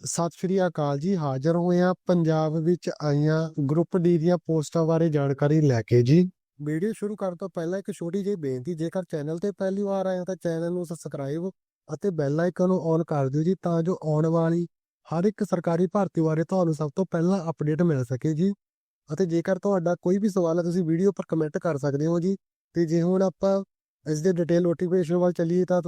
ਸਤਿ ਸ਼੍ਰੀ ਅਕਾਲ ਜੀ, ਹਾਜ਼ਰ ਹੋਏ ਆ ਪੰਜਾਬ ਵਿੱਚ ਆਈਆਂ ਗਰੁੱਪ ਡੀ ਦੀਆਂ ਪੋਸਟਾਂ ਬਾਰੇ ਜਾਣਕਾਰੀ ਲੈ ਕੇ ਜੀ। ਵੀਡੀਓ ਸ਼ੁਰੂ ਕਰਨ ਤੋਂ ਪਹਿਲਾਂ ਇੱਕ ਛੋਟੀ ਜਿਹੀ ਬੇਨਤੀ, ਜੇਕਰ ਚੈਨਲ ਤੇ ਪਹਿਲੀ ਵਾਰ ਆਏ ਹੋ ਤਾਂ ਚੈਨਲ ਨੂੰ ਸਬਸਕ੍ਰਾਈਬ ਅਤੇ ਬੈਲ ਆਈਕਨ ਨੂੰ ਔਨ ਕਰ ਦਿਓ ਜੀ, ਤਾਂ ਜੋ ਆਉਣ ਵਾਲੀ ਹਰ ਇੱਕ ਸਰਕਾਰੀ ਭਰਤੀ ਬਾਰੇ ਤੁਹਾਨੂੰ ਸਭ ਤੋਂ ਪਹਿਲਾਂ ਅਪਡੇਟ ਮਿਲ ਸਕੇ ਜੀ। ਅਤੇ ਜੇਕਰ ਤੁਹਾਡਾ ਕੋਈ ਵੀ ਸਵਾਲ ਹੈ, ਤੁਸੀਂ ਵੀਡੀਓ ਪਰ ਕਮੈਂਟ ਕਰ ਸਕਦੇ ਹੋ ਜੀ। ਤੇ ਜੇ ਹੁਣ ਆਪਾਂ ਇਸ ਦੇ ਡਿਟੇਲ ਨੋਟੀਫਿਕੇਸ਼ਨ ਵੱਲ ਚੱਲੀਏ ਤਾਂ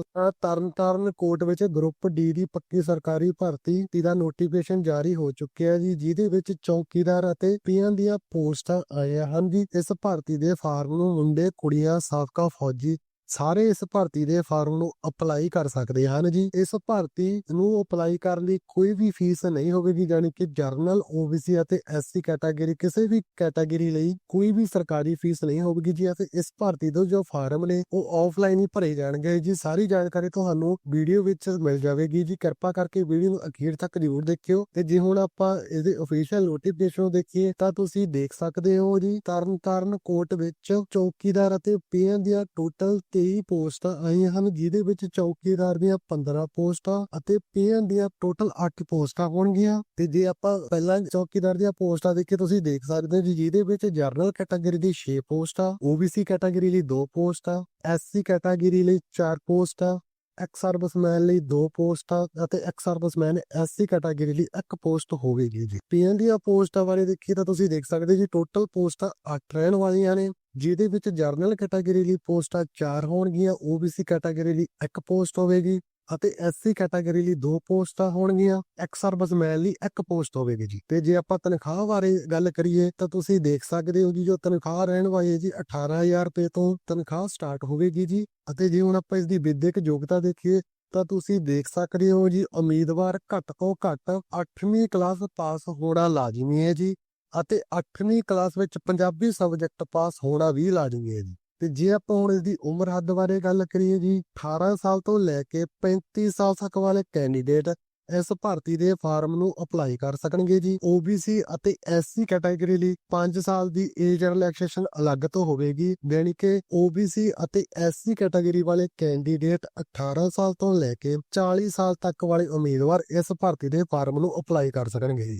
ਤਰਨਤਾਰਨ ਕੋਰਟ ਵਿੱਚ ਗਰੁੱਪ ਡੀ ਦੀ ਪੱਕੀ ਸਰਕਾਰੀ ਭਰਤੀ ਦਾ ਨੋਟੀਫਿਕੇਸ਼ਨ ਜਾਰੀ ਹੋ ਚੁੱਕਿਆ ਜੀ, ਜਿਹਦੇ ਵਿੱਚ ਚੌਕੀਦਾਰ ਅਤੇ ਪੀਐਨ ਦੀਆਂ ਪੋਸਟਾਂ ਆਈਆਂ ਹਨ ਜੀ। ਇਸ ਭਰਤੀ ਦੇ ਫਾਰਮ ਨੂੰ ਮੁੰਡੇ, ਕੁੜੀਆਂ, ਸਾਬਕਾ ਫੌਜੀ ਸਾਰੇ ਇਸ ਭਰਤੀ ਦੇ ਫਾਰਮ ਨੂੰ ਅਪਲਾਈ ਕਰ ਸਕਦੇ ਹਨ ਜੀ। ਇਸ ਭਰਤੀ ਨੂੰ ਅਪਲਾਈ ਕਰਨ ਲਈ ਕੋਈ ਵੀ ਫੀਸ ਨਹੀਂ ਹੋਵੇਗੀ ਯਾਨੀ ਕਿ ਜਰਨਲ ਓਬੀਸੀ ਅਤੇ ਐਸਸੀ ਕੈਟਾਗਰੀ ਕਿਸੇ ਵੀ ਕੈਟਾਗਰੀ ਲਈ ਕੋਈ ਵੀ ਸਰਕਾਰੀ ਫੀਸ ਨਹੀਂ ਹੋਵੇਗੀ ਜੀ ਅਤੇ ਇਸ ਭਰਤੀ ਦੇ ਜੋ ਫਾਰਮ ਨੇ, ਉਹ ਆਫਲਾਈਨ ਹੀ ਭਰੇ ਜਾਣਗੇ ਜੀ। ਸਾਰੀ ਜਾਣਕਾਰੀ ਤੁਹਾਨੂੰ ਵੀਡੀਓ ਵਿੱਚ ਮਿਲ ਜਾਵੇਗੀ ਜੀ। ਕਿਰਪਾ ਕਰਕੇ ਵੀਡੀਓ ਨੂੰ ਅਖੀਰ ਤੱਕ ਜ਼ਰੂਰ ਦੇਖਿਓ ਤੇ ਜੇ ਹੁਣ ਆਪਾਂ ਇਹਦੇ ਅਫੀਸ਼ੀਅਲ ਨੋਟੀਫਿਕੇਸ਼ਨ ਦੇਖੀਏ, ਤਾਂ ਤੁਸੀਂ ਦੇਖ ਸਕਦੇ ਹੋ ਜੀ। ਤਰਨ ਤਾਰਨ ਕੋਰਟ ਵਿੱਚ ਚੌਕੀਦਾਰ ਅਤੇ ਪੀਐਨ ਦੀਆਂ ਟੋਟਲ 23 ਪੋਸਟਾਂ ਆਈਆਂ ਹਨ, ਜਿਹਦੇ ਵਿੱਚ ਚੌਕੀਦਾਰ ਦੀਆਂ 15 ਪੋਸਟਾਂ ਅਤੇ ਪੀਐਨ ਦੀਆਂ ਟੋਟਲ 8 ਪੋਸਟਾਂ ਹੋਣਗੀਆਂ। ਤੇ ਜੇ ਆਪਾਂ ਪਹਿਲਾਂ ਚੌਕੀਦਾਰ ਦੀਆਂ ਪੋਸਟਾਂ ਦੇਖੀਏ, ਤੁਸੀਂ ਦੇਖ ਸਕਦੇ ਹੋ ਜਿਹਦੇ ਵਿੱਚ ਜਰਨਲ ਕੈਟਾਗਰੀ ਦੀ 6 ਪੋਸਟਾਂ, ਓਬੀਸੀ ਕੈਟਾਗਰੀ ਲਈ 2 ਪੋਸਟਾਂ, ਐਸਸੀ ਕੈਟਾਗਰੀ ਲਈ 4 ਪੋਸਟਾਂ, ਐਕਸ ਸਰਵਿਸਮੈਨ ਲਈ 2 ਪੋਸਟਾਂ ਅਤੇ ਐਕਸ ਸਰਵਿਸਮੈਨ ਐਸਸੀ ਕੈਟਾਗਰੀ ਲਈ 1 ਪੋਸਟ ਹੋਵੇਗੀ ਜੀ। ਪੀਐਨ ਦੀਆਂ ਪੋਸਟਾਂ ਬਾਰੇ ਦੇਖੀਏ ਤਾਂ ਤੁਸੀਂ ਦੇਖ ਸਕਦੇ ਜੀ, ਟੋਟਲ ਪੋਸਟਾਂ 8 ਰਹਿਣ ਵਾਲੀਆਂ ਨੇ। ਜਿਹਦੇ ਵਿੱਚ ਜਰਨਲ ਕੈਟਾਗਰੀ ਲਈ ਪੋਸਟਾਂ 4 ਹੋਣਗੀਆਂ ਓਬੀਸੀ ਕੈਟਾਗਰੀ ਲਈ 1 ਪੋਸਟ ਹੋਵੇਗੀ ਅਤੇ ਐਸਸੀ ਕੈਟਾਗਰੀ ਲਈ 2 ਪੋਸਟਾਂ ਹੋਣਗੀਆਂ ਐਕਸ ਸਰਵਿਸਮੈਨ ਲਈ 1 ਪੋਸਟ ਹੋਵੇਗੀ ਜੀ। ਤੇ ਜੇ ਆਪਾਂ ਤਨਖਾਹ ਬਾਰੇ ਗੱਲ ਕਰੀਏ ਤਾਂ ਤੁਸੀਂ ਦੇਖ ਸਕਦੇ ਹੋ ਜੀ, ਜੋ ਤਨਖਾਹ ਰਹਿਣ ਵਾਲੀ ਹੈ ਜੀ 18000 ਰੁਪਏ ਤੋਂ ਤਨਖਾਹ ਸਟਾਰਟ ਹੋਵੇਗੀ ਜੀ। ਅਤੇ ਜੇ ਹੁਣ ਆਪਾਂ ਇਸ ਦੀ ਵਿਦਿਅਕ ਯੋਗਤਾ ਦੇਖੀਏ ਤਾਂ ਤੁਸੀਂ ਦੇਖ ਸਕਦੇ ਹੋ ਜੀ, ਉਮੀਦਵਾਰ ਘੱਟ ਤੋਂ ਘੱਟ 8ਵੀਂ ਕਲਾਸ ਪਾਸ ਹੋਣਾ ਲਾਜ਼ਮੀ ਹੈ ਜੀ। ਅਤੇ 8ਵੀਂ ਕਲਾਸ ਵਿੱਚ ਪੰਜਾਬੀ ਸਬਜੈਕਟ ਪਾਸ ਹੋਣਾ ਵੀ ਲਾਜ਼ਮੀ ਹੈ ਜੀ। ਤੇ ਜੇ ਆਪਾਂ ਹੁਣ ਇਸ ਦੀ ਉਮਰ ਹੱਦ ਬਾਰੇ ਗੱਲ ਕਰੀਏ ਜੀ 18 ਸਾਲ ਤੋਂ ਲੈ ਕੇ 35 ਸਾਲ ਤੱਕ ਵਾਲੇ ਕੈਂਡੀਡੇਟ ਇਸ ਭਰਤੀ ਦੇ ਫਾਰਮ ਨੂੰ ਅਪਲਾਈ ਕਰ ਸਕਣਗੇ ਜੀ। OBC ਅਤੇ SC ਕੈਟਾਗਰੀ ਲਈ 5 ਸਾਲ ਦੀ ਏਜ ਰਿਲੈਕਸੇਸ਼ਨ ਅਲੱਗ ਤੋਂ ਹੋਵੇਗੀ ਯਾਨੀ ਕਿ OBC ਅਤੇ SC ਕੈਟਾਗਰੀ ਵਾਲੇ ਕੈਂਡੀਡੇਟ 18 ਸਾਲ ਤੋਂ ਲੈ ਕੇ 40 ਸਾਲ ਤੱਕ ਵਾਲੇ ਉਮੀਦਵਾਰ ਇਸ ਭਰਤੀ ਦੇ ਫਾਰਮ ਨੂੰ ਅਪਲਾਈ ਕਰ ਸਕਣਗੇ ਜੀ।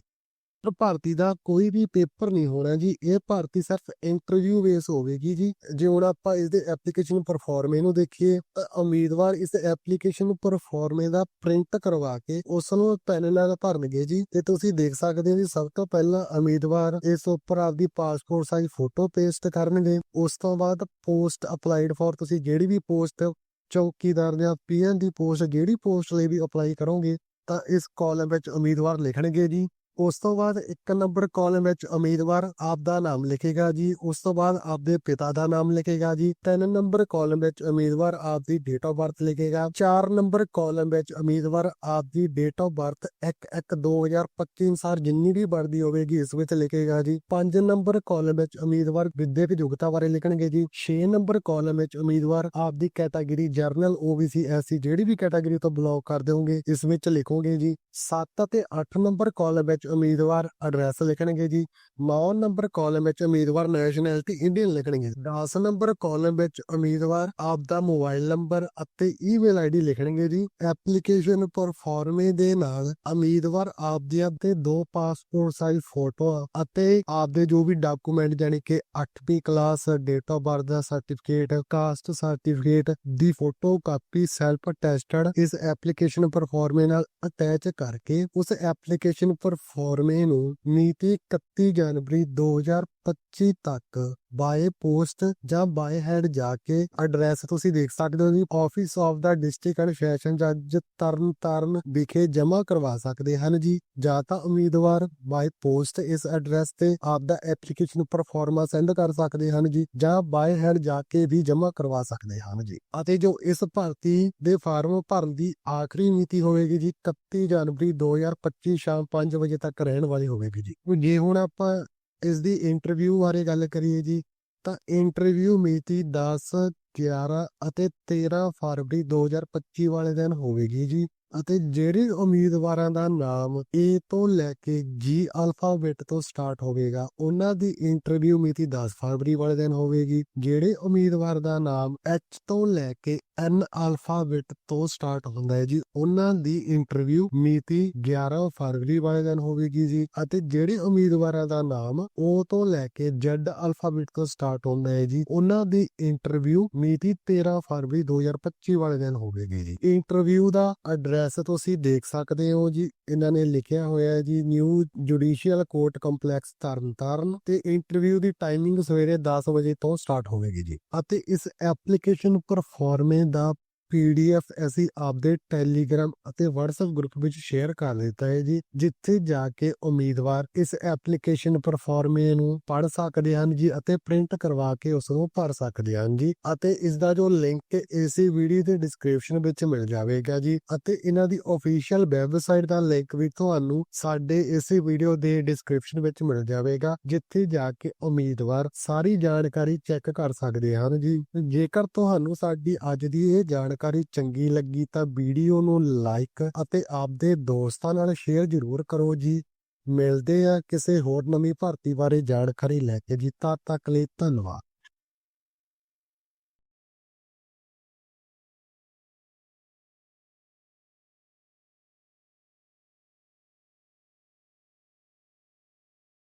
ਭਰਤੀ ਦਾ ਕੋਈ ਵੀ ਪੇਪਰ ਨਹੀਂ ਹੋਣਾ ਜੀ, ਇਹ ਭਰਤੀ ਸਿਰਫ ਇੰਟਰਵਿਊ ਬੇਸ ਹੋਵੇਗੀ ਜੀ। ਜੇ ਹੁਣ ਆਪਾਂ ਇਸ ਦੇ ਐਪਲੀਕੇਸ਼ਨ ਪਰਫਾਰਮੇ ਨੂੰ ਦੇਖੀਏ, ਤਾਂ ਉਮੀਦਵਾਰ ਇਸ ਐਪਲੀਕੇਸ਼ਨ ਪਰਫਾਰਮੇ ਦਾ ਪ੍ਰਿੰਟ ਕਰਵਾ ਕੇ ਉਸ ਨੂੰ ਪੈਨ ਨਾਲ ਭਰਨਗੇ ਜੀ। ਤੇ ਤੁਸੀਂ ਦੇਖ ਸਕਦੇ ਹੋ ਜੀ, ਸਭ ਤੋਂ ਪਹਿਲਾਂ ਉਮੀਦਵਾਰ ਇਸ ਉੱਪਰ ਆਪਦੀ ਪਾਸਪੋਰਟ ਸਾਈਜ਼ ਫੋਟੋ ਪੇਸਟ ਕਰਨਗੇ। ਉਸ ਤੋਂ ਬਾਅਦ ਪੋਸਟ ਅਪਲਾਈਡ ਫॉर ਤੁਸੀਂ ਜਿਹੜੀ ਵੀ ਪੋਸਟ ਚੌਕੀਦਾਰ ਜਾਂ ਪੀਐਨ ਦੀ ਪੋਸਟ ਜਿਹੜੀ ਪੋਸਟ ਲਈ ਵੀ ਅਪਲਾਈ ਕਰੋਗੇ, ਤਾਂ ਇਸ ਕਾਲਮ ਵਿੱਚ ਉਮੀਦਵਾਰ ਲਿਖਣਗੇ ਜੀ। ਉਸ ਤੋਂ ਬਾਅਦ ਇੱਕ ਨੰਬਰ ਕਾਲਮ ਵਿੱਚ ਉਮੀਦਵਾਰ ਆਪ ਦਾ ਨਾਮ ਲਿਖੇਗਾ ਜੀ, ਉਸ ਤੋਂ ਬਾਅਦ ਆਪਦੇ ਪਿਤਾ ਦਾ ਨਾਮ ਲਿਖੇਗਾ ਜੀ, ਤਿੰਨ ਨੰਬਰ ਕਾਲਮ ਵਿੱਚ ਉਮੀਦਵਾਰ ਆਪ ਦੀ ਡੇਟ ਆਫ ਬਰਥ ਲਿਖੇਗਾ, ਚਾਰ ਨੰਬਰ ਕਾਲਮ ਵਿੱਚ ਉਮੀਦਵਾਰ ਆਪ ਦੀ ਡੇਟ ਆਫ ਬਰਥ 1/1/2025 ਅਨੁਸਾਰ ਜਿੰਨੀ ਵੀ ਵਰਦੀ ਹੋਵੇਗੀ ਇਸ ਵਿੱਚ ਲਿਖੇਗਾ ਜੀ, ਪੰਜ ਨੰਬਰ ਕਾਲਮ ਵਿੱਚ ਉਮੀਦਵਾਰ ਵਿਦਿਅਕ ਯੋਗਤਾ ਬਾਰੇ ਲਿਖਣਗੇ ਜੀ 6 ਨੰਬਰ ਕਾਲਮ ਵਿੱਚ ਉਮੀਦਵਾਰ ਆਪ ਦੀ ਕੈਟਾਗਰੀ ਜਰਨਲ OBC SC ਜਿਹੜੀ ਵੀ ਕੈਟਾਗਰੀ ਤੋਂ ਬਲੌਕ ਕਰਦੇ ਹੋਗੇ ਇਸ ਵਿੱਚ ਲਿਖੋਗੇ ਜੀ 7 ਅਤੇ 8 ਨੰਬਰ ਕਾਲਮ ਵਿੱਚ ਉਮੀਦਵਾਰ ਐਡਰੈਸ ਲਿਖਣਗੇ ਜੀ। 9 ਨੰਬਰ ਕਾਲਮ ਵਿੱਚ ਉਮੀਦਵਾਰ ਨੈਸ਼ਨੈਲਿਟੀ ਇੰਡੀਅਨ ਲਿਖਣਗੇ। 10 ਨੰਬਰ ਕਾਲਮ ਵਿੱਚ ਉਮੀਦਵਾਰ ਆਪ ਦਾ ਮੋਬਾਈਲ ਨੰਬਰ ਅਤੇ ਈਮੇਲ ਆਈਡੀ ਲਿਖਣਗੇ ਜੀ। ਐਪਲੀਕੇਸ਼ਨ ਪਰਫਾਰਮੇ ਦੇ ਨਾਲ ਉਮੀਦਵਾਰ ਆਪ ਦੀਆਂ ਤੇ ਦੋ ਪਾਸਪੋਰਟ ਸਾਈਜ਼ ਫੋਟੋ ਅਤੇ ਆਪ ਦੇ ਜੋ ਵੀ ਡਾਕੂਮੈਂਟ ਯਾਨੀ ਕਿ 8ਵੀਂ ਕਲਾਸ ਡੇਟ ਆਫ ਬਰਥ ਦਾ ਸਰਟੀਫਿਕੇਟ ਕਾਸਟ ਸਰਟੀਫਿਕੇਟ ਦੀ ਫੋਟੋ ਕਾਪੀ ਸੈਲਫ ਅਟੈਸਟਡ ਇਸ ਐਪਲੀਕੇਸ਼ਨ ਪਰਫਾਰਮੇ ਨਾਲ ਅਟੈਚ ਕਰਕੇ ਉਸ ਐਪਲੀਕੇਸ਼ਨ ਪਰਫਾਰਮੇ ਨੂੰ ਨੀਤੀ 31 ਜਨਵਰੀ 2025 ਤੱਕ ਬਾਏ ਪੋਸਟ ਜਾਂ ਬਾਏ ਹੈਡ ਜਾ ਕੇ ਐਡਰੈਸ ਤੁਸੀਂ ਦੇਖ ਸਕਦੇ ਹੋ ਜੀ। Office of the district and session ਜੱਜ ਤਰਨ ਤਾਰਨ ਵਿਖੇ ਜਮ੍ਹਾਂ ਕਰਵਾ ਸਕਦੇ ਹਨ ਜੀ। ਜਾਂ ਤਾਂ ਉਮੀਦਵਾਰ ਬਾਏ ਪੋਸਟ ਇਸ ਐਡਰੈਸ ਤੇ ਆਪ ਦਾ ਐਪਲੀਕੇਸ਼ਨ ਪਰਫਾਰਮਾ ਸੈਂਡ ਕਰ ਸਕਦੇ ਹਨ ਜੀ ਜਾਂ ਬਾਏ ਹੈਡ ਜਾ ਕੇ ਵੀ ਜਮ੍ਹਾਂ ਕਰਵਾ ਸਕਦੇ ਹਨ ਜੀ। ਅਤੇ ਜੋ ਇਸ ਭਰਤੀ ਦੇ ਫਾਰਮ ਭਰਨ ਦੀ ਆਖਰੀ ਮਿਤੀ ਹੋਵੇਗੀ ਜੀ 31 ਜਨਵਰੀ 2025 ਸ਼ਾਮ 5 ਵਜੇ ਤੱਕ ਰਹਿਣ ਵਾਲੀ ਹੋਵੇਗੀ ਜੀ। ਜੇ ਹੁਣ ਆਪਾਂ ਇਸ ਦੀ ਇੰਟਰਵਿਊ ਬਾਰੇ ਗੱਲ ਕਰੀਏ ਜੀ, ਤਾਂ ਇੰਟਰਵਿਊ ਮਿਤੀ 10 11 ਅਤੇ 13 ਫਰਵਰੀ 2025 ਵਾਲੇ ਦਿਨ ਹੋਵੇਗੀ ਜੀ ਅਤੇ ਜਿਹੜੇ ਉਮੀਦਵਾਰਾਂ ਦਾ ਨਾਮ A ਤੋਂ ਲੈ ਕੇ G ਅਲਫਾਬੈਟ ਤੋਂ ਸਟਾਰਟ ਹੋਵੇਗਾ, ਉਹਨਾਂ ਦੀ ਇੰਟਰਵਿਊ ਮਿਤੀ 10 ਫਰਵਰੀ ਵਾਲੇ ਦਿਨ ਹੋਵੇਗੀ, ਜਿਹੜੇ ਉਮੀਦਵਾਰ ਦਾ ਨਾਮ H ਤੋਂ ਲੈ ਕੇ ਐਨ ਅਲਫਾਬੈਟ ਤੋਂ ਸਟਾਰਟ ਹੁੰਦਾ ਹੈ ਜੀ। ਉਹਨਾਂ ਦੀ ਇੰਟਰਵਿਊ ਮਿਤੀ 11 ਫਰਵਰੀ ਵਾਲੇ ਦਿਨ ਹੋਵੇਗੀ ਜੀ ਅਤੇ ਜਿਹੜੇ ਉਮੀਦਵਾਰਾਂ ਦਾ ਨਾਮ ਉਹ ਤੋਂ ਲੈ ਕੇ ਜ਼ੈਡ ਅਲਫਾਬੈਟ ਤੋਂ ਸਟਾਰਟ ਹੁੰਦਾ ਹੈ ਜੀ, ਉਹਨਾਂ ਦੀ ਇੰਟਰਵਿਊ ਮਿਤੀ 13 ਫਰਵਰੀ 2025 ਵਾਲੇ ਦਿਨ ਹੋਵੇਗੀ ਜੀ। ਇੰਟਰਵਿਊ ਦਾ ਐਡਰੈਸ ਤੁਸੀਂ ਦੇਖ ਸਕਦੇ ਹੋ ਜੀ। ਇਹਨਾਂ ਨੇ ਲਿਖਿਆ ਹੋਇਆ ਹੈ ਜੀ, new judicial court complex Tarn Taran ਤੇ ਇੰਟਰਵਿਊ ਦੀ ਟਾਈਮਿੰਗ ਸਵੇਰੇ 10 ਵਜੇ ਤੋਂ ਸਟਾਰਟ ਹੋਵੇਗੀ ਜੀ। ਅਤੇ ਇਸ ਐਪਲੀਕੇਸ਼ਨ ਪਰਫਾਰਮੇ ਦਾ ਪੀਡੀਐਫ ਅਸੀਂ ਆਪਦੇ ਟੈਲੀਗ੍ਰਾਮ ਅਤੇ WhatsApp ਗਰੁੱਪ ਵਿੱਚ ਸ਼ੇਅਰ ਕਰ ਦਿੱਤਾ ਹੈ ਜੀ, ਜਿੱਥੇ ਜਾ ਕੇ ਉਮੀਦਵਾਰ ਇਸ ਐਪਲੀਕੇਸ਼ਨ ਪਰਫਾਰਮੇ ਨੂੰ ਪੜ੍ਹ ਸਕਦੇ ਹਨ ਜੀ ਅਤੇ ਪ੍ਰਿੰਟ ਕਰਵਾ ਕੇ ਉਸ ਨੂੰ ਭਰ ਸਕਦੇ ਹਨ ਜੀ ਅਤੇ ਇਸ ਦਾ ਜੋ ਲਿੰਕ ਇਸੇ ਵੀਡੀਓ ਦੇ ਡਿਸਕ੍ਰਿਪਸ਼ਨ ਵਿੱਚ ਮਿਲ ਜਾਵੇਗਾ ਜੀ ਅਤੇ ਇਹਨਾਂ ਦੀ ਅਫੀਸ਼ੀਅਲ ਵੈਬਸਾਈਟ ਦਾ ਲਿੰਕ ਵੀ ਤੁਹਾਨੂੰ ਸਾਡੇ ਇਸੇ ਵੀਡੀਓ ਦੇ ਡਿਸਕ੍ਰਿਪਸ਼ਨ ਵਿੱਚ ਮਿਲ ਜਾਵੇਗਾ, ਜਿੱਥੇ ਜਾ ਕੇ ਉਮੀਦਵਾਰ ਸਾਰੀ ਜਾਣਕਾਰੀ ਚੈੱਕ ਕਰ ਸਕਦੇ ਹਨ ਜੀ। ਜੇਕਰ ਤੁਹਾਨੂੰ ਸਾਡੀ ਅੱਜ ਦੀ ਇਹ ਜਾਣਕਾਰੀ ਚੰਗੀ ਲੱਗੀ ਤਾਂ ਵੀਡੀਓ ਨੂੰ ਲਾਈਕ ਅਤੇ ਆਪਦੇ ਦੋਸਤਾਂ ਨਾਲ ਸ਼ੇਅਰ ਜ਼ਰੂਰ ਕਰੋ ਜੀ। ਮਿਲਦੇ ਆ ਕਿਸੇ ਹੋਰ ਨਵੀਂ ਭਰਤੀ ਬਾਰੇ ਜਾਣਕਾਰੀ ਲੈ ਕੇ ਜੀ। ਤਦ ਤੱਕ ਲਈ ਧੰਨਵਾਦ।